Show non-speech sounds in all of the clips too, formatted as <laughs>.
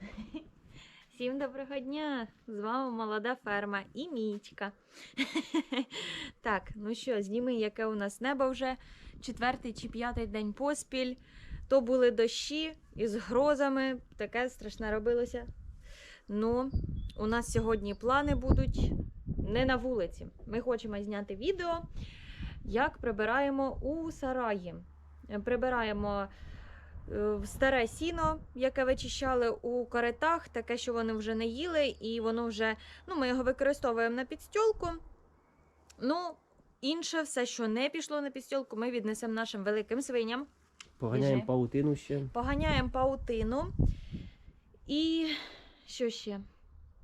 <laughs> Всім доброго дня! З вами молода ферма і Мічка. <laughs> так, ну що, зніми, яке у нас небо вже четвертий чи п'ятий день поспіль. То були дощі із грозами, таке страшне робилося. Ну, у нас сьогодні плани будуть не на вулиці. Ми хочемо зняти відео, як прибираємо у сараї. Прибираємо старе сіно, яке вичищали у коритах, таке, що вони вже не їли, і воно вже, ну, ми його використовуємо на підстьолку. Ну, інше, все, що не пішло на підстьолку, ми віднесемо нашим великим свиням. Поганяємо паутину ще. Поганяємо паутину. І що ще?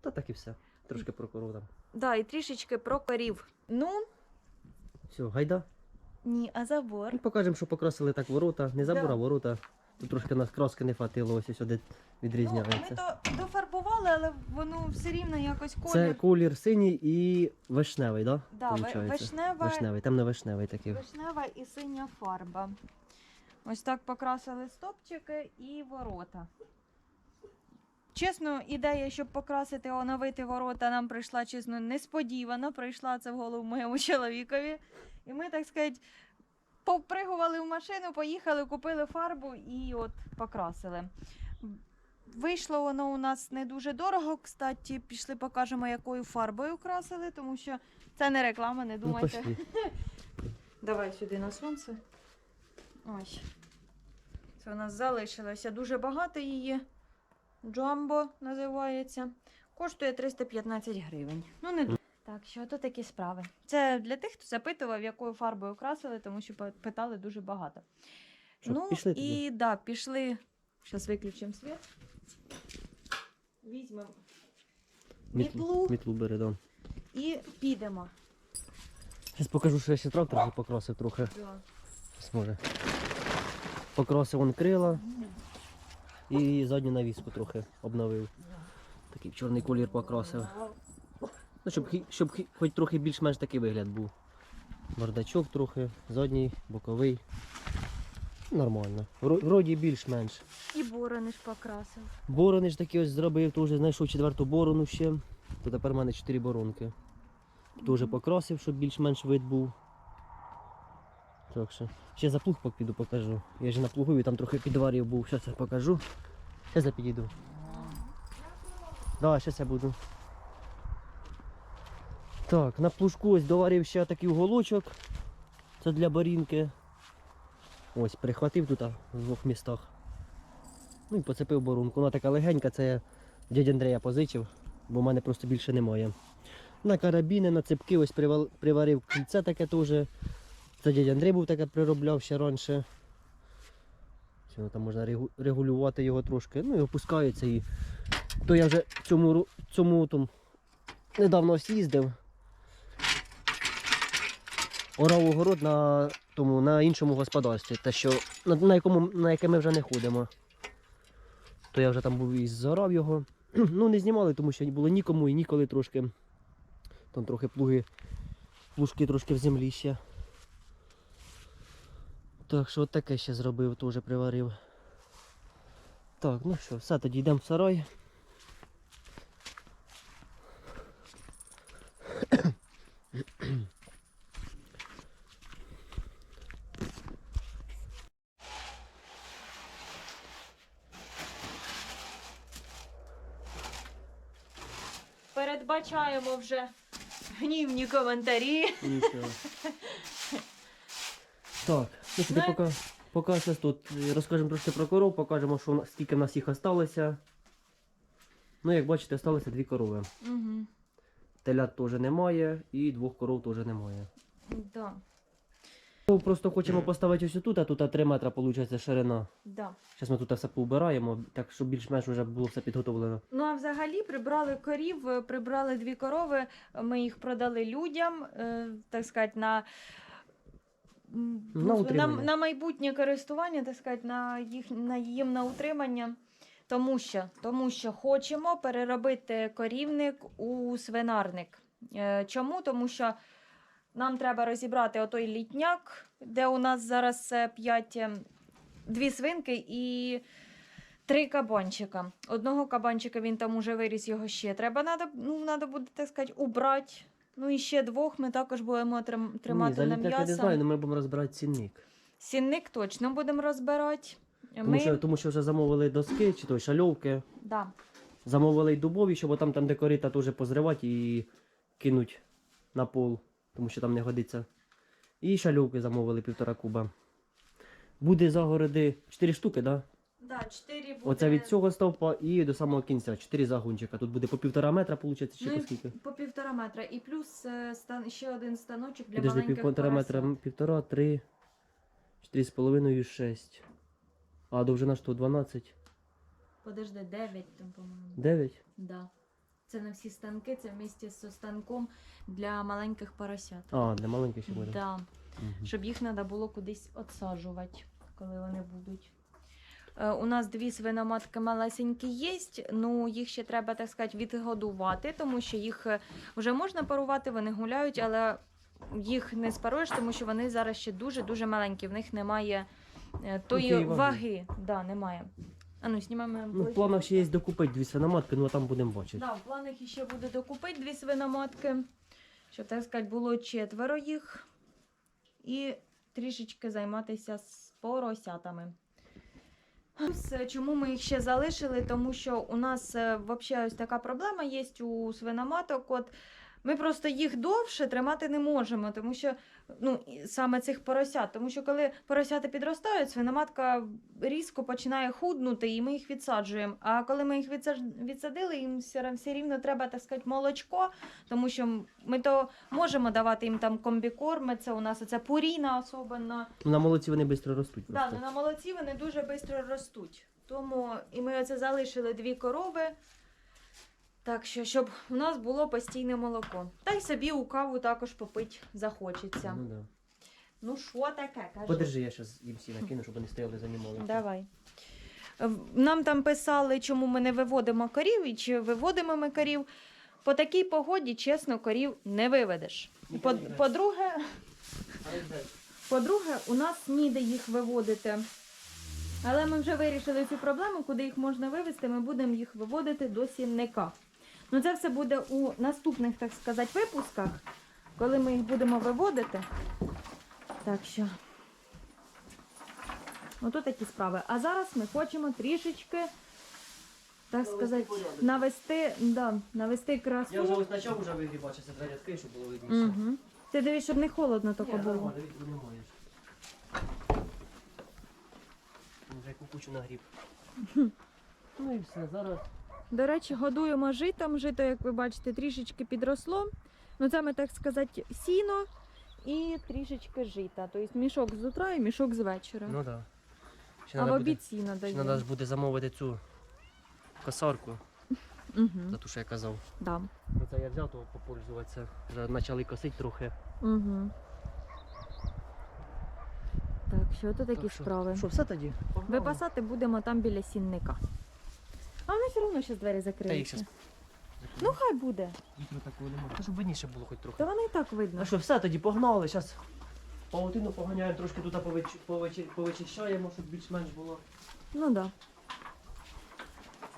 Та так і все. Трошки прокуру там. Да, і трішечки про корів. Ну, Все, гайда. ні, а забор. Покажемо, що покрасили так ворота. Не забор, Да. а ворота. Тут трошки нас краски не хватило, ось сюди Ну, ми то дофарбували, але воно все рівно якось колір. Це колір синій і вишневий, так? да, вишнева, Вишневий, темно-вишневий такий. вишнева і синя фарба. Ось так покрасили стопчики і ворота. Чесно, ідея, щоб покрасити, оновити ворота, нам прийшла чесно несподівано. Прийшла це в голову моєму <laughs> чоловікові. І ми, так сказати, попригували в машину, поїхали, купили фарбу і от покрасили. Вийшло воно у нас не дуже дорого. Кстати, пішли покажемо, якою фарбою красили, тому що це не реклама, не Ну, думайте. пошли. <laughs> Давай сюди на сонце. Ось. Це у нас залишилося дуже багато її. Джамбо називається. Коштує 315 гривень. Ну, не дуже. Так, що то такі справи. Це для тих, хто запитував, якою фарбою красили, тому що питали дуже багато. Що, ну, пішли тоді? і да, пішли. Зараз виключимо світ. Візьмемо Мітлу. Мітлу бери, да. і підемо. Зараз покажу, що я ще трактор вже покрасив трохи. Да. Щас може. Покрасив он крила і задню навіску трохи обновив. Такий чорний колір покрасив. Ну, щоб, щоб хоч трохи більш-менш такий вигляд був. Бардачок трохи, задній, боковий. Нормально. Вроді більш-менш. І борони ж покрасив. Борони ж такі ось зробив, теж знайшов четверту борону ще. То тепер в мене чотири боронки. Теж покрасив, щоб більш-менш вид був. Так що. Ще за плуг піду покажу. Я ж на плугові там трохи підварів був, зараз я покажу. Зараз я підійду. Давай, зараз я буду. Так, на плужку ось доварив ще такий уголочок. Це для барінки. Ось, прихватив тут в двох містах. Ну і поцепив боронку. Вона така легенька, це я дядя Андрея позичив, бо в мене просто більше немає. На карабіни, на цепки ось приварив кільце таке теж. Це дядя Андрей був таке приробляв ще раніше. Все, там можна регулювати його трошки. Ну і опускається і. То я вже цьому, цьому там, недавно ось їздив. Орав огород на, тому, на іншому господарстві, те, що, на, на, якому, на яке ми вже не ходимо. То я вже там був і зорав його. <clears throat> Ну, не знімали, тому що було нікому і ніколи трошки. Там трохи плуги, плужки трошки в землі ще. Так що от таке ще зробив, теж приварив. Так, ну що, все, тоді йдемо в сарай. Передбачаємо вже гнівні коментарі. Нічого. <laughs> Так, ну тоді Ну, поки, поки щось тут розкажемо трошки про коров, покажемо, що нас, скільки в нас їх осталося. Ну, як бачите, осталося дві корови. Угу. Телят теж немає і двох коров теж немає. Да, Ну, Просто хочемо поставити ось тут, а тут 3 метри виходить ширина. да. Зараз ми тут все поубираємо, так щоб більш-менш вже було все підготовлено. Ну а взагалі прибрали корів, е, прибрали дві корови. Ми їх продали людям, е, так сказати, на. На на, на майбутнє користування, так сказати, на їх на їм на утримання. Тому що, тому що хочемо переробити корівник у свинарник. Е, Чому? Тому що нам треба розібрати отой літняк, де у нас зараз 5 дві свинки і Три кабанчика. Одного кабанчика він там уже виріс, його ще треба. Надо, ну, надо буде, так сказати, убрати. Ну і ще двох ми також будемо трим- тримати Ні, на залітняк я не знаю, але ми будемо розбирати цінник. Сінник точно будемо розбирати. Тому, що, тому що вже замовили доски чи то шальовки. Да. Замовили й дубові, щоб там, там де корита теж позривати і кинуть на пол, тому що там не годиться. І шальовки замовили півтора куба. Буде загороди 4 штуки, да? Да, 4 буде... Оце від цього стовпа і до самого кінця. 4 загончика. Тут буде по півтора метра, виходить, чи Ну, по скільки? По півтора метра. І плюс е, стан... ще один станочок для Підожди, маленьких півтора метра, півтора, три, чотири з половиною, шесть. А довжина що, 12? Подожди, 9 там, по-моєму. 9? Да. Це на всі станки, це вместе з станком для маленьких поросят. А, для маленьких ще буде. Да. Мгм. Щоб їх треба було кудись отсаджувати, коли вони будуть. Е, У нас дві свиноматки малесенькі є, ну їх ще треба, так сказати, відгодувати, тому що їх е, вже можна парувати, вони гуляють, але їх не спаруєш, тому що вони зараз ще дуже-дуже маленькі. В них немає е, тої ваги. ваги. Да, немає. А ну, знімаємо. Ну, в планах ще є докупити дві свиноматки, ну а там будемо бачити. Да, в планах ще буде докупити дві свиноматки, щоб, так сказати, було четверо їх. І трішечки займатися з поросятами. Е, Чому ми їх ще залишили? Тому що у нас е, взагалі ось така проблема є у свиноматок. От ми просто їх довше тримати не можемо, тому що ну, саме цих поросят. Тому що коли поросята підростають, свиноматка різко починає худнути, і ми їх відсаджуємо. А коли ми їх відсадили, їм все, все рівно треба так сказати, молочко, тому що ми то можемо давати їм там комбікорми, це у нас оце пуріна особливо. На молоці вони швидко ростуть Да, ну на молоці вони дуже швидко ростуть. Тому і ми оце залишили дві корови. Так що, щоб у нас було постійне молоко. Та й собі у каву також попить захочеться. Ну, да. Ну, що таке? Кажи. Подержи, я зараз їм всі накину, щоб вони стояли за ним молоко. Давай. Нам там писали, чому ми не виводимо корів і чи виводимо ми корів. По такій погоді, чесно, корів не виведеш. По- По-друге, по-друге, у нас ніде їх виводити. Але ми вже вирішили цю проблему, куди їх можна вивезти, ми будемо їх виводити до сінника. Ну це все буде у наступних, так сказати, випусках, коли ми їх будемо виводити. Так що. Ото такі справи. А зараз ми хочемо трішечки, так сказати, порядок. навести, да, навести красу. Я вже ось почав вже вигрібати, це треба рядки, щоб було видно. Угу. Ти дивись, щоб не холодно тільки Ні, було. нормально, вітру немає ж. Вже кукучу нагріб. <laughs> Ну і все, зараз. До речі, годуємо житом. Жито, як ви бачите, трішечки підросло. Ну це ми так сказати сіно і трішечки жита. Тобто мішок з утра і мішок з вечора. Ну так. Ще а в треба буде, обід сіно ще даємо. треба ж буде замовити цю косарку, Угу. за ту, що я казав. Да. Ну це я взяв, то попользуватися. Вже почали косити трохи. Угу. Так, що то такі Так що- справи. Що, все тоді? Погнали. Випасати будемо там біля сінника. А вони все одно ще двері Та їх закриються. зараз. Ну хай буде. Вітру такого немає. Та щоб видніше було хоч трохи. Та вони і так видно. Ну що, все, тоді погнали. Зараз паутину поганяємо, трошки тут пович... пович... повичищаємо, щоб більш-менш було. Ну так. Да.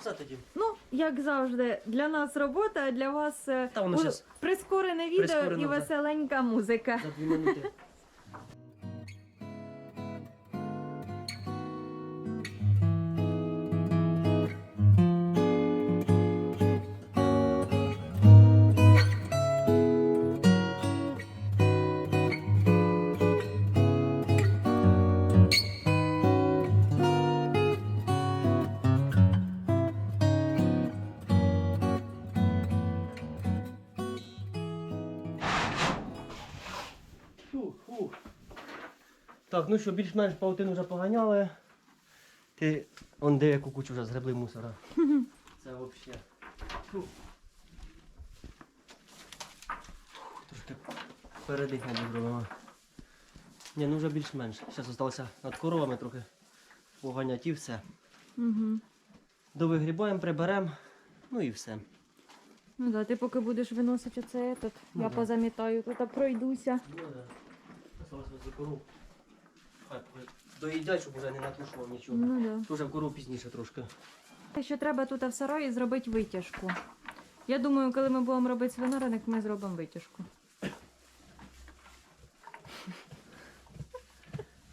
Все тоді. Ну, як завжди, для нас робота, а для вас е, Та воно у- щас прискорене відео Прискорено, і да. веселенька музика. за дві минути. Так, ну що, більш-менш паутину вже поганяли. Ти он де кукучу вже згребли мусора. <laughs> Це взагалі. Трошки передихнемо зробимо. Ні, ну вже більш-менш. Зараз залишилося над коровами трохи поганяти і все. Угу. Довигрібаємо, приберемо, ну і все. Ну да, ти поки будеш виносити оце, этот, Ну я да. позамітаю, тут пройдуся. Ну да. Осталось возле коров. Хай поки доїдять, щоб вже не наклюшував нічого. Ну да. Дуже в кору пізніше трошки. Ще треба тут в сараї зробити витяжку. Я думаю, коли ми будемо робити свинарник, ми зробимо витяжку.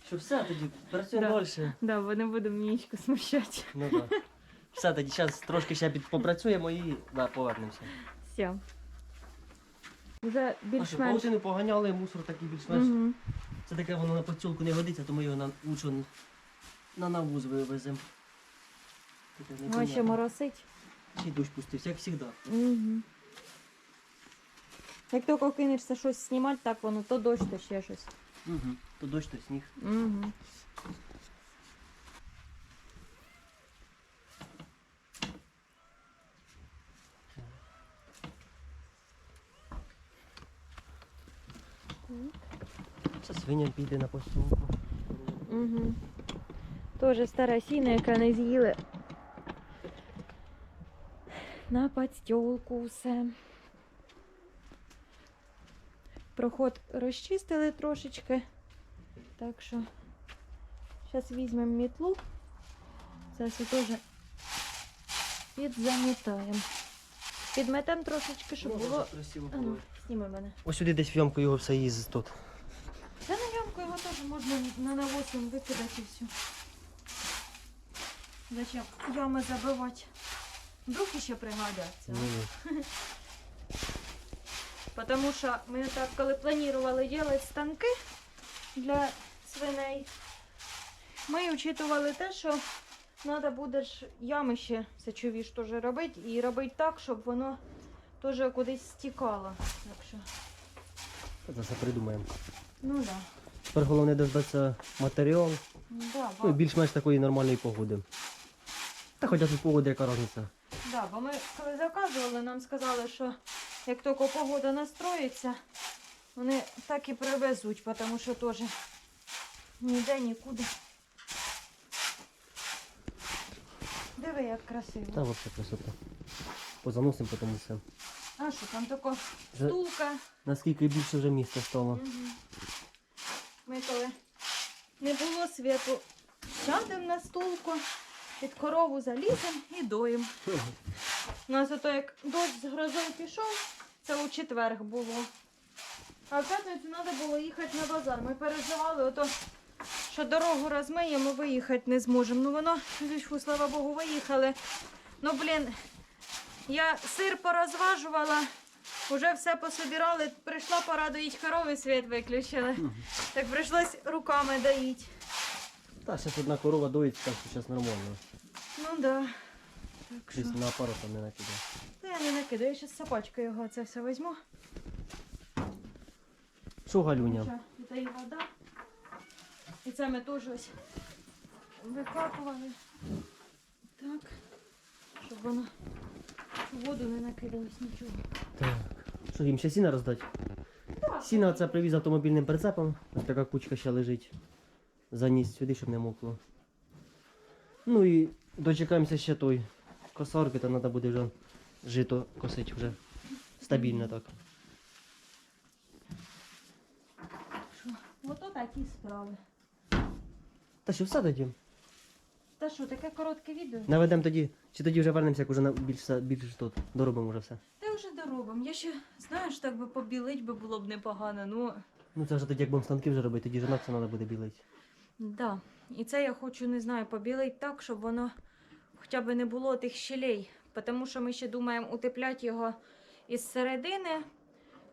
Що все тоді, працюємо Да. далі. Да, бо не будемо нічку смущати. Ну так. Все, тоді зараз трошки ще під- попрацюємо і да, повернемося. Все. Вже А що, більш-менш. паутину поганяли, мусор такий більш-менш. Угу. Це таке воно на поцілку не годиться, то ми його на лучше на навуз вивеземо. Таке Ну, ще непонятне. моросить. Ще й дощ пустився, як завжди. Угу. Як тільки кинешся щось знімати, так воно то дощ, то ще щось. Угу. То дощ, то сніг. Угу. Це свиня піде на поцілку. Угу. Тоже стара сіна, яка не з'їли. На подстілку все. Проход розчистили трошечки. Так що зараз візьмемо мітлу. Це все теж підзамітаємо. Підметемо трошечки, щоб Ну, було. ну, було. мене. Ось сюди десь в його все їздить тут. Та на ямку його теж можна на навоз їм викидати і все. Зачем ями забивати? Вдруг ще пригодяться. Ну, <laughs> Потому що ми так, коли планували робити станки для свиней, ми учитували те, що треба буде ж ями ще сечові ж теж робити і робити так, щоб воно теж кудись стікало. Так що, Це все придумаємо. ну так. Да. Тепер головне дождатися матеріал. Да, Ну і більш-менш такої нормальної погоди. Та хоча тут погода, яка різниця. Да, бо ми коли заказували, нам сказали, що як тільки погода настроїться, вони так і привезуть, тому що теж ніде нікуди. Диви, як красиво. Та взагалі красота. Позаносимо, потім все. А що там тако Вже стулка? наскільки більше вже місця стало. Мгм. Ми коли не було світу, сядемо на стулку, під корову заліземо і доїмо. У нас ото як дощ з грозою пішов, це у четверг було. А в п'ятницю треба було їхати на базар. Ми переживали, ото, що дорогу розмиємо, виїхати не зможемо. Ну воно, фу, слава Богу, виїхали. Ну, блін, я сир порозважувала, вже все пособирали, прийшла пора доїть корови, світ виключили. Так прийшлось руками доїть. Та зараз одна корова доїть, так що зараз нормально. Ну да. Так що. Десь на апарат там не накидає. Та я не накидаю, я зараз сапачкою його це все візьму. Що Галюня? Це і вода. І це ми теж ось викапували. Так. Щоб воно воду не накидалось нічого. Так. Що їм ще сіна роздати? Сіна це привіз автомобільним прицепом. Ось така кучка ще лежить. Заніс сюди, щоб не мокло. Ну і дочекаємося ще той косарки, то треба буде вже жито косити вже. Стабільно так. Що? Ото такі справи. Та що все тоді? Та що, таке коротке відео? Наведемо тоді. Чи тоді вже вернемося, як уже на більш, більш тут. Доробимо вже все. Та вже доробимо. Я ще, знаєш, так би побілить би було б непогано. Ну, Ну це вже тоді, як будемо станки вже робити, тоді жена це треба буде білити. Да. І це я хочу, не знаю, побілити так, щоб воно хоча б не було тих щелей. Тому що ми ще думаємо утепляти його із середини.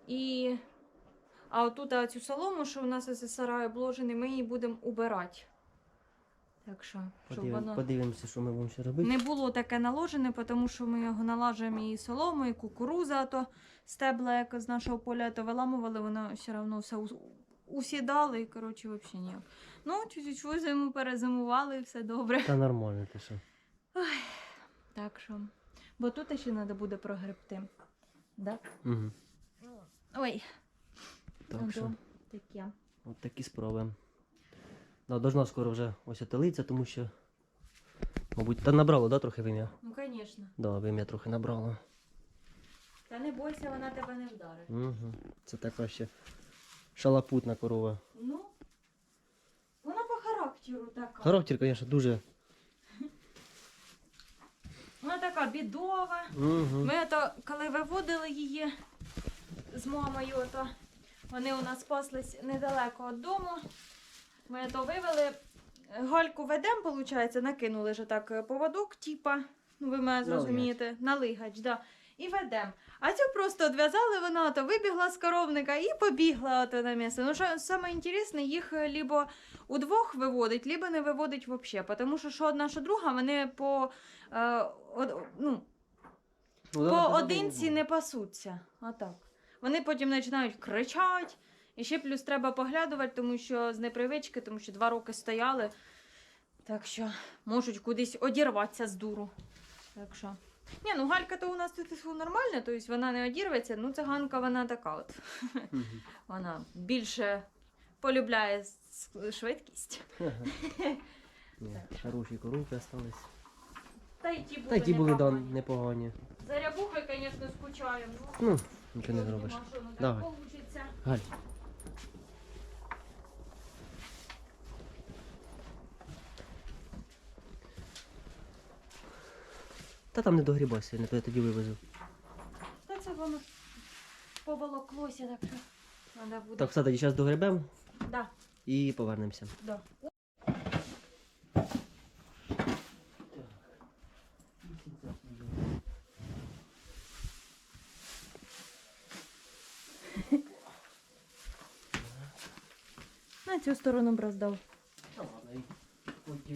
І... А отут а цю солому, що у нас із сараю обложений, ми її будемо убирати. Так що, щоб воно Подивимося, що ми будемо ще робити. не було таке наложене, тому що ми його налажуємо і солому, і кукуруза, а то стебла, як з нашого поля, то виламували, воно все одно все ус- усідало і, коротше, взагалі ніяк. Ну, чуть-чуть зиму перезимували, і все добре. Та нормально, ти що. Так що. Бо тут ще треба буде прогребти. Да? Угу. Ой, Так ну, що. таке. От такі справи. Да, должна скоро вже ось отелиться, тому що. Мабуть, та набрало, да, трохи вим'я? Ну, звісно. Да, вим'я трохи набрало. Та не бойся, вона тебе не вдарить. Угу. Це така ще шалапутна корова. Ну, вона по характеру. така. Характер, звісно, дуже. Вона така бідова. Угу. Ми то, коли виводили її з мамою, то вони у нас паслись недалеко від дому. Ми то вивели. Гальку ведемо, виходить, накинули ж так поводок, типа, ну ви мене зрозумієте, на лигач, да. І ведемо. А цю просто відв'язали, вона то вибігла з коровника і побігла ото на місце. Ну, що саме інтересне, їх е, либо удвох виводить, либо не виводить взагалі. Тому що що одна, що друга, вони по, е, од- ну, по одинці не пасуться. Отак. Вони потім починають кричати. І ще плюс треба поглядувати, тому що з непривички, тому що два роки стояли. Так що можуть кудись одірватися з дуру. Так що. Ні, ну галька то у нас тут нормальна, тобто вона не одірветься, ну циганка вона така от. Мгм. <laughs> Вона більше полюбляє швидкість. <laughs> Ні, Хороші коровки остались. Та й ті були, Та й ті були да, непогані. непогані. За рябухи, звісно, скучаємо. Ну, нічого не зробиш. Давай. Галь. Та там не догрібайся, я не я тоді вивезу. Та це воно поволоклося, так що треба буде. Так, все, тоді зараз догребемо Да, і повернемося. да. На цю сторону браздав. Та ладно, і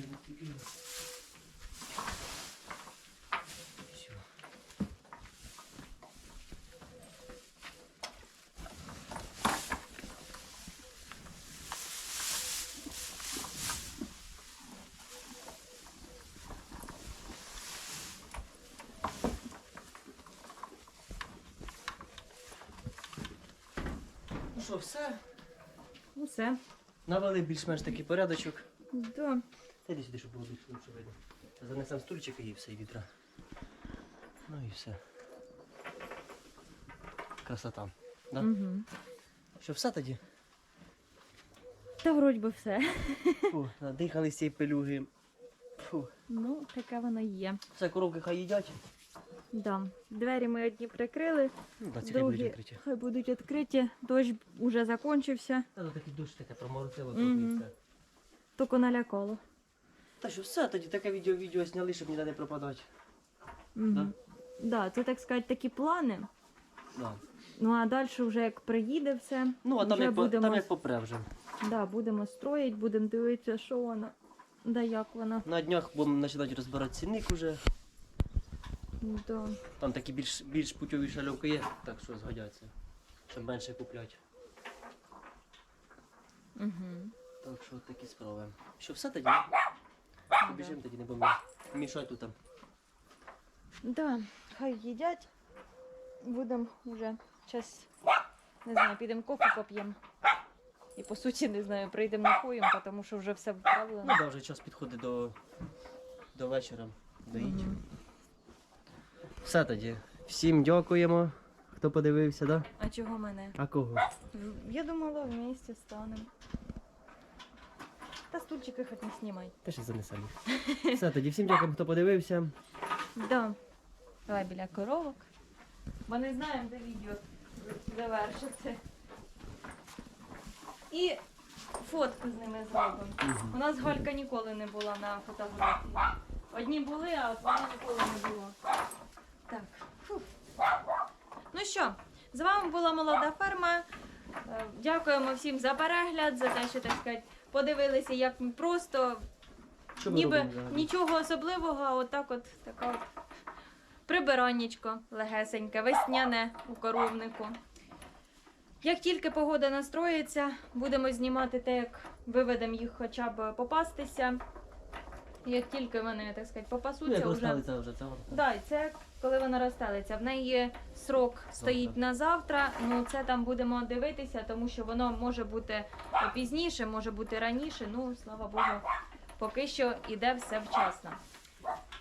що, все? Усе. Навели більш-менш такий порядочок. Да. Та йди сюди, щоб було більше лучше видно. Занесемо стульчик і все, і вітра. Ну і все. Красота. Да? Угу. Що, все тоді? Та вроді би все. Фу, надихали з цієї пилюги. Фу. Ну, таке воно є. Все, коровки хай їдять. Да. Двері ми одні прикрили, Ну, да, ці хай будуть відкриті. хай будуть відкриті. Дощ уже закінчився, Та тут такий дощ таке проморозило Мгм. трохи і все. тільки налякало. Та що, все, тоді таке відео відео зняли, щоб ніде не пропадати. Угу. Да? Да, це так сказати такі плани. Да. Ну а далі вже як приїде все, Ну, а там вже як, по- будемо, там як попре вже. да, будемо строїти, будемо дивитися, що воно, да як воно. На днях будемо починати розбирати цінник уже. Да. Там такі більш, більш путьові шальовки є, так що згодяться. Щоб менше купляти. Угу. Так що такі справи. Що все тоді? Біжимо тоді, не будемо мішати тут. там. Да, хай їдять. Будемо вже час, не знаю, підемо кофе поп'ємо. І по суті, не знаю, прийдемо напоїмо, тому що вже все Ну вправлено. да, вже час підходить до, до вечора. Доїть. Мгм. Все тоді. Всім дякуємо, хто подивився, да? А чого мене? А кого? Я думала, вместе станемо. Та стульчики хоч не знімай. Та ще занесемо. Все тоді, всім дякуємо, хто подивився. Да. Давай біля коровок. Бо не знаємо, де відео завершиться. І фотку з ними зробимо. У нас Галька ніколи не була на фотографії. Одні були, а от вона ніколи не було. Ну що, з вами була молода ферма. Е, Дякуємо всім за перегляд, за те, що так сказати, подивилися, як ми просто Що ми Ніби робимо взагалі? нічого особливого, а отак от така от прибираннячко легесеньке, весняне у коровнику. Як тільки погода настроїться, будемо знімати те, як виведемо їх хоча б попастися. Як тільки вони, так сказати, попасуться, вже. вже, це. Да, і це коли вона розстелиться. В неї срок стоїть на завтра. Ну це там будемо дивитися, тому що воно може бути пізніше, може бути раніше. Ну слава Богу, поки що іде все вчасно.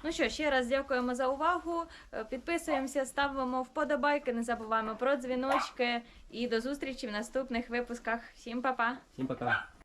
Ну що, ще раз дякуємо за увагу. Е, Підписуємося, ставимо вподобайки, не забуваємо про дзвіночки і до зустрічі в наступних випусках. Всім па-па! Всім пока.